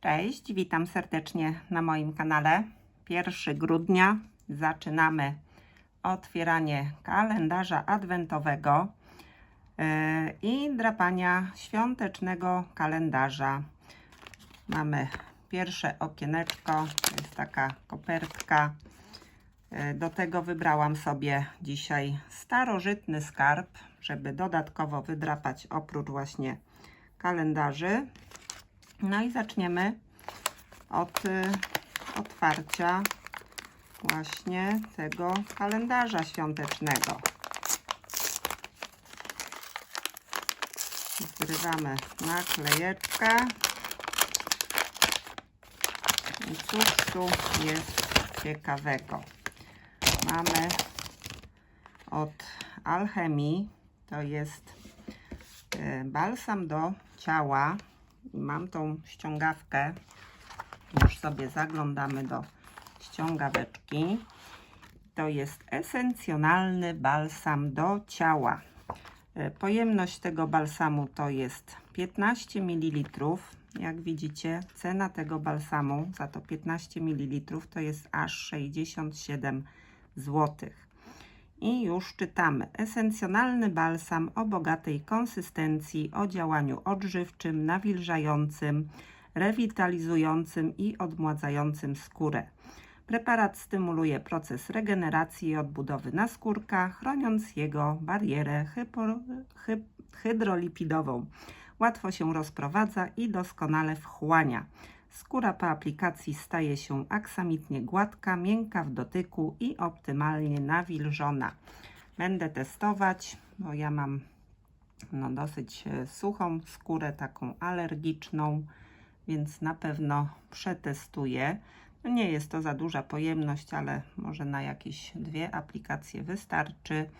Cześć, witam serdecznie na moim kanale. 1 grudnia zaczynamy otwieranie kalendarza adwentowego yy, i drapania świątecznego kalendarza. Mamy pierwsze okieneczko, to jest taka kopertka. Yy, Do tego wybrałam sobie dzisiaj starożytny skarb, żeby dodatkowo wydrapać oprócz właśnie kalendarzy. No i zaczniemy od y, otwarcia właśnie tego kalendarza świątecznego. Zgrywamy naklejeczkę. I cóż tu jest ciekawego? Mamy od Alchemii, to jest y, balsam do ciała. Mam tą ściągawkę. Już sobie zaglądamy do ściągaweczki. To jest esencjonalny balsam do ciała. Y, Pojemność tego balsamu to jest 15 ml. Jak widzicie, cena tego balsamu za to 15 ml to jest aż 67 zł. I już czytamy. Esencjonalny balsam o bogatej konsystencji, o działaniu odżywczym, nawilżającym, rewitalizującym i odmładzającym skórę. Preparat stymuluje proces regeneracji i odbudowy naskórka, chroniąc jego barierę hypo, hy, hydrolipidową. Łatwo się rozprowadza i doskonale wchłania. Skóra po aplikacji staje się aksamitnie gładka, miękka w dotyku i optymalnie nawilżona. Będę testować, bo ja mam no, dosyć e, suchą skórę, taką alergiczną, więc na pewno przetestuję. No, nie jest to za duża pojemność, ale może na jakieś dwie aplikacje wystarczy.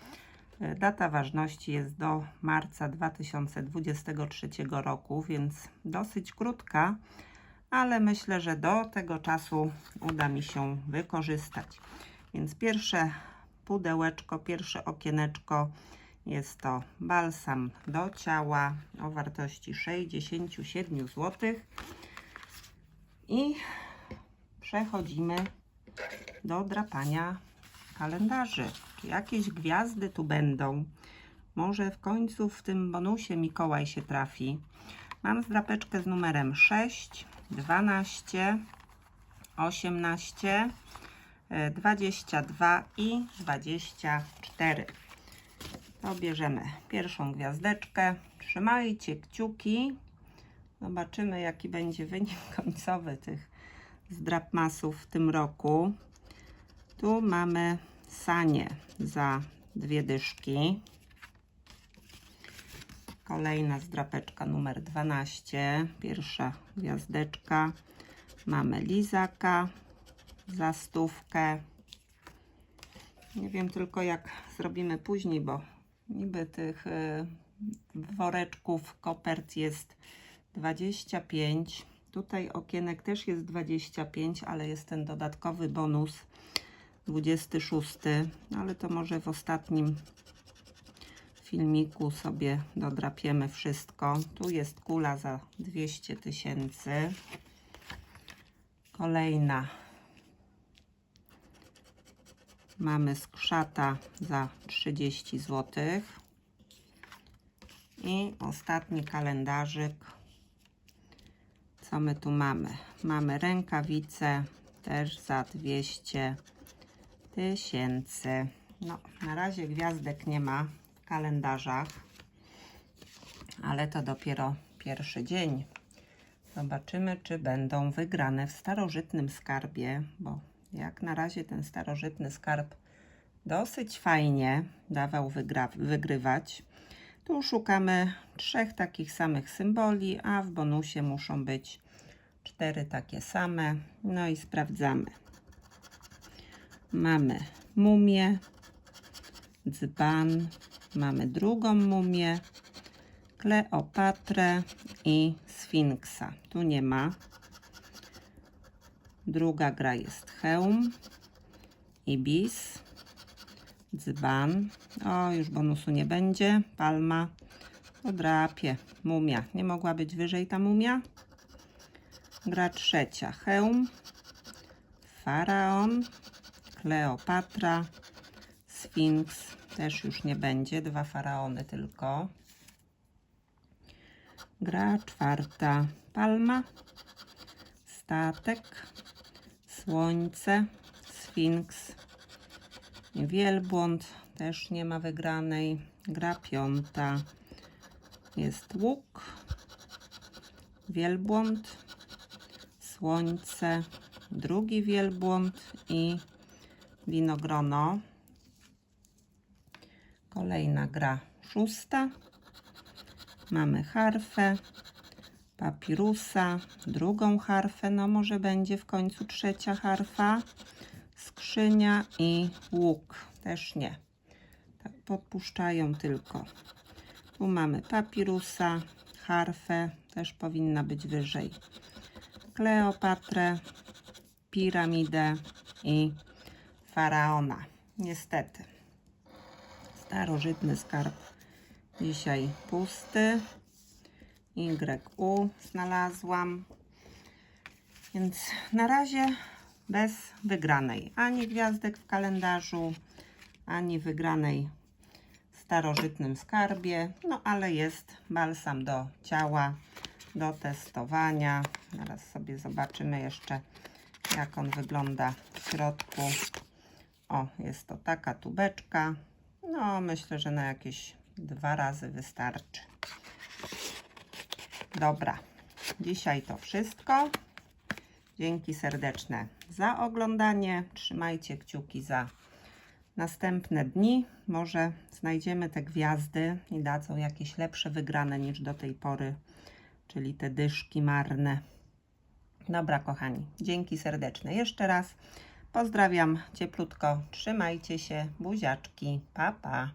E, Data ważności jest do marca 2023 roku, więc dosyć krótka ale myślę, że do tego czasu uda mi się wykorzystać. Więc pierwsze pudełeczko, pierwsze okieneczko jest to balsam do ciała o wartości 67 zł. I przechodzimy do drapania kalendarzy. Jakieś gwiazdy tu będą? Może w końcu w tym bonusie Mikołaj się trafi. Mam zdrapeczkę z numerem 6, 12, 18, e, 22 i 24. To bierzemy pierwszą gwiazdeczkę. Trzymajcie kciuki. Zobaczymy, jaki będzie wynik końcowy tych zdrapmasów w tym roku. Tu mamy sanie za dwie dyszki. Kolejna zdrapeczka numer 12. Pierwsza gwiazdeczka. Mamy lizaka za stówkę. Nie wiem tylko jak zrobimy później, bo niby tych y, woreczków kopert jest 25. Tutaj okienek też jest 25, ale jest ten dodatkowy bonus 26. Ale to może w ostatnim filmiku sobie dodrapiemy wszystko. Tu jest kula za 200 tysięcy. Kolejna. Mamy skrzata za 30 zł. I ostatni kalendarzyk. Co my tu mamy? Mamy rękawice też za 200 tysięcy. No, na razie gwiazdek nie ma kalendarzach, ale to dopiero pierwszy dzień. Zobaczymy, czy będą wygrane w starożytnym skarbie, bo jak na razie ten starożytny skarb dosyć fajnie dawał wygrywać. Tu szukamy trzech takich samych symboli, a w bonusie muszą być cztery takie same. No i sprawdzamy. Mamy mumię, dzban, mamy drugą mumię, Kleopatrę i Sfinksa. Tu nie ma. Druga gra jest hełm, ibis, dzban. O, już bonusu nie będzie. Palma, odrapie, mumia. Nie mogła być wyżej ta mumia? Gra trzecia. Hełm, Faraon, Kleopatra, Sfinks. Też już nie będzie. Dwa faraony tylko. Gra czwarta. Palma, Statek, Słońce, Sfinks, Wielbłąd. Też nie ma wygranej. Gra piąta. Jest łuk, wielbłąd, słońce, drugi wielbłąd i winogrono. Kolejna gra szósta. Mamy harfę, papirusa, drugą harfę, no może będzie w końcu trzecia harfa, skrzynia i łuk. Też nie. Tak podpuszczają tylko. Tu mamy papirusa, harfę, też powinna być wyżej. Kleopatrę, piramidę i faraona. Niestety. Starożytny skarb dzisiaj pusty. YU znalazłam. Więc na razie bez wygranej. Ani gwiazdek w kalendarzu, ani wygranej w starożytnym skarbie. No ale jest balsam do ciała, do testowania. Zaraz sobie zobaczymy jeszcze, jak on wygląda w środku. O, jest to taka tubeczka. No, myślę, że na jakieś dwa razy wystarczy. Dobra, dzisiaj to wszystko. Dzięki serdeczne za oglądanie. Trzymajcie kciuki za następne dni. Może znajdziemy te gwiazdy i dadzą jakieś lepsze wygrane niż do tej pory, czyli te dyszki marne. Dobra, kochani, dzięki serdeczne jeszcze raz. Pozdrawiam cieplutko. Trzymajcie się, buziaczki. Pa, pa.